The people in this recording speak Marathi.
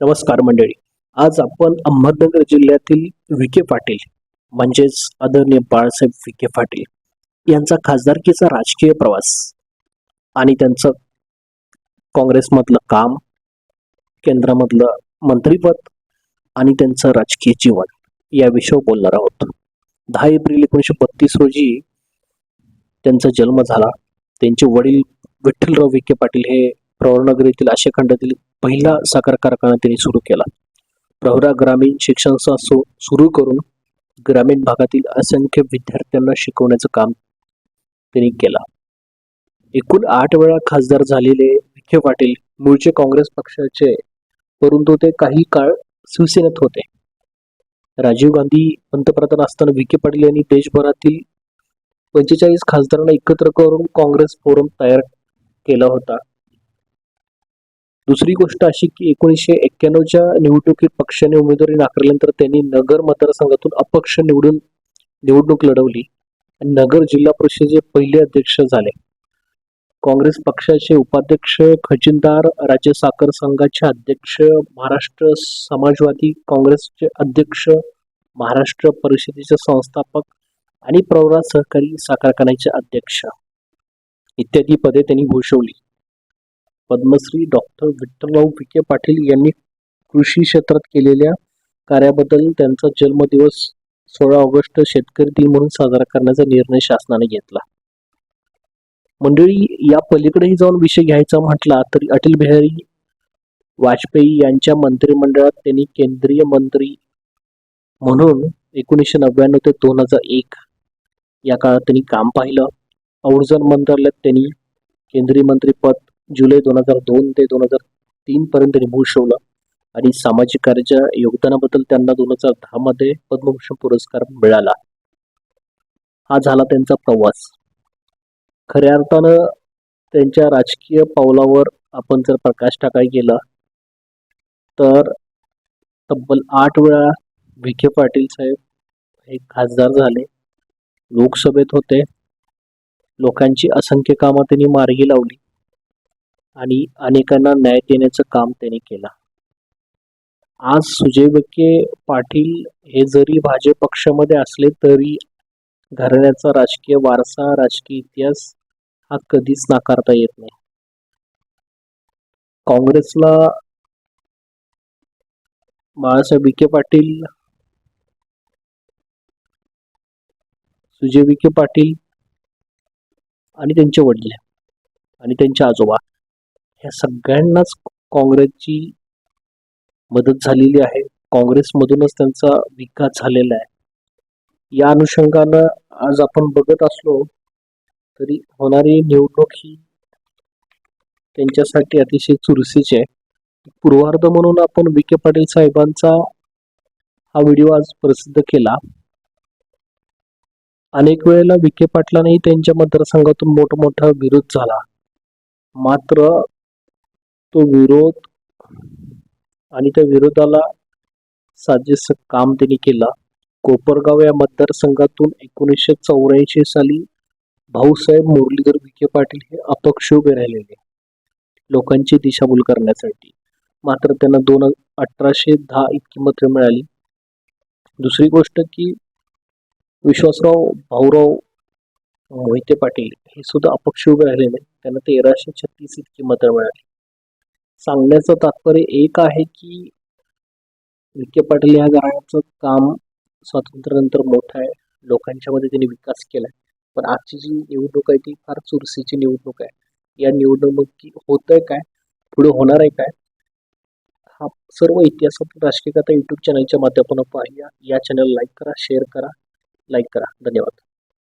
नमस्कार मंडळी. आज आपण अहमदनगर जिल्ह्यातील विखे पाटील म्हणजेच आदरणीय बाळासाहेब विखे पाटील यांचा खासदारकीचा राजकीय प्रवास आणि त्यांचं काँग्रेसमधलं काम केंद्रामधलं मंत्रीपद आणि त्यांचं राजकीय जीवन या विषयावर बोलणार आहोत. दहा एप्रिल एकोणीसशे बत्तीस रोजी त्यांचा जन्म झाला. त्यांचे वडील विठ्ठलराव विखे पाटील हे प्रवरनगर येथील आशिया खंडातील पहिला साखर कारखाना त्यांनी सुरू केला. प्रवरा ग्रामीण शिक्षण संस्था सुरू करून ग्रामीण भागातील असंख्य विद्यार्थ्यांना शिकवण्याचं काम त्यांनी केलं. एकूण आठ वेळा खासदार झालेले विखे पाटील मूळचे काँग्रेस पक्षाचे परंतु ते काही काळ शिवसेनेत होते. राजीव गांधी पंतप्रधान असताना विखे पाटील यांनी देशभरातील पंचेचाळीस खासदारांना एकत्र करून काँग्रेस फोरम तयार केला होता. दुसरी गोष्ट अशी की एकोणीसशे एक्क्याण्णवच्या निवडणुकीत पक्षाने उमेदवारी नाकारल्यानंतर त्यांनी नगर मतदारसंघातून अपक्ष निवडून निवडणूक लढवली. आणि नगर जिल्हा परिषदेचे पहिले अध्यक्ष झाले. काँग्रेस पक्षाचे उपाध्यक्ष खजिनदार राज्य साखर संघाचे अध्यक्ष महाराष्ट्र समाजवादी काँग्रेसचे अध्यक्ष महाराष्ट्र परिषदेचे संस्थापक आणि प्रवरा सहकारी साखर कारखान्याचे अध्यक्ष. इत्यादी पदे त्यांनी भूषवली. पद्मश्री डॉक्टर विठ्ठलराव विखे पाटील यांनी कृषी क्षेत्रात केलेल्या कार्याबद्दल त्यांचा जन्मदिवस सोळा ऑगस्ट शेतकरी दिन म्हणून साजरा करण्याचा निर्णय शासनाने घेतला. मंडळी या पलीकडेही जाऊन विषय घ्यायचा म्हटला तरी अटल बिहारी वाजपेयी यांच्या मंत्रिमंडळात त्यांनी केंद्रीय मंत्री म्हणून एकोणीसशे नव्याण्णव ते दोन हजार एक या काळात त्यांनी काम पाहिलं. औरजन मंत्रालयात त्यांनी केंद्रीय मंत्रीपद जुलै दोन हजार दोन ते दोन हजार तीन पर्यंत निभूषवलं आणि सामाजिक कार्याच्या योगदानाबद्दल त्यांना दोन हजार दहा मध्ये पद्मभूषण पुरस्कार मिळाला. हा झाला त्यांचा प्रवास. खऱ्या अर्थानं त्यांच्या राजकीय पावलावर आपण जर प्रकाश टाकाय गेला तर तब्बल आठ वेळा विखे पाटील साहेब हे खासदार झाले लोकसभेत होते. लोकांची असंख्य कामं त्यांनी मार्गी लावली. आणि अनेकांना न्याय देण्याचं काम त्यांनी केलं. आज सुजय विखे पाटील हे जरी भाजप पक्षामध्ये असले तरी घराण्याचा राजकीय वारसा राजकीय इतिहास हा कधीच नाकारता येत नाही. काँग्रेसला बाळासाहेब विखे पाटील सुजय विखे पाटील आणि त्यांचे वडील आणि त्यांचे आजोबा ह्या सगळ्यांनाच काँग्रेसची मदत झालेली आहे. काँग्रेसमधूनच त्यांचा विकास झालेला आहे. या अनुषंगानं आज आपण बघत असलो तरी होणारी निवडणूक ही त्यांच्यासाठी अतिशय चुरशीची आहे. पूर्वार्ध म्हणून आपण विखे पाटील साहेबांचा हा व्हिडिओ आज प्रसिद्ध केला. अनेक वेळेला विखे पाटलांनाही त्यांच्या मतदारसंघातून मोठमोठा विरोध झाला. मात्र तो विरोध आणि त्या विरोधाला साजेस काम त्यांनी केलं. कोपरगाव या मतदारसंघातून एकोणीसशे चौऱ्याऐंशी साली भाऊसाहेब मुरलीधर विखे पाटील हे अपक्ष उभे राहिलेले. लोकांची दिशाभूल करण्यासाठी. मात्र त्यांना दोन अठराशे दहा इतकी मतं मिळाली. दुसरी गोष्ट की विश्वासराव भाऊराव मोहिते पाटील हे सुद्धा अपक्ष उभे राहिलेले. त्यांना तेराशे छत्तीस इतकी मतं मिळाली. सांगण्याचं तात्पर्य एक आहे की विखे पाटील या घराण्याचं काम स्वातंत्र्यानंतर मोठं आहे. लोकांच्या मध्ये त्यांनी विकास केलाय. पण आजची जी निवडणूक आहे ती फार चुरशीची निवडणूक आहे. या निवडणुकी होत आहे काय? पुढे होणार आहे काय? हा सर्व इतिहासातील राजकीय कथा युट्यूब चॅनलच्या माध्यमातून पाहूया. या चॅनल लाईक करा शेअर करा लाईक करा. धन्यवाद.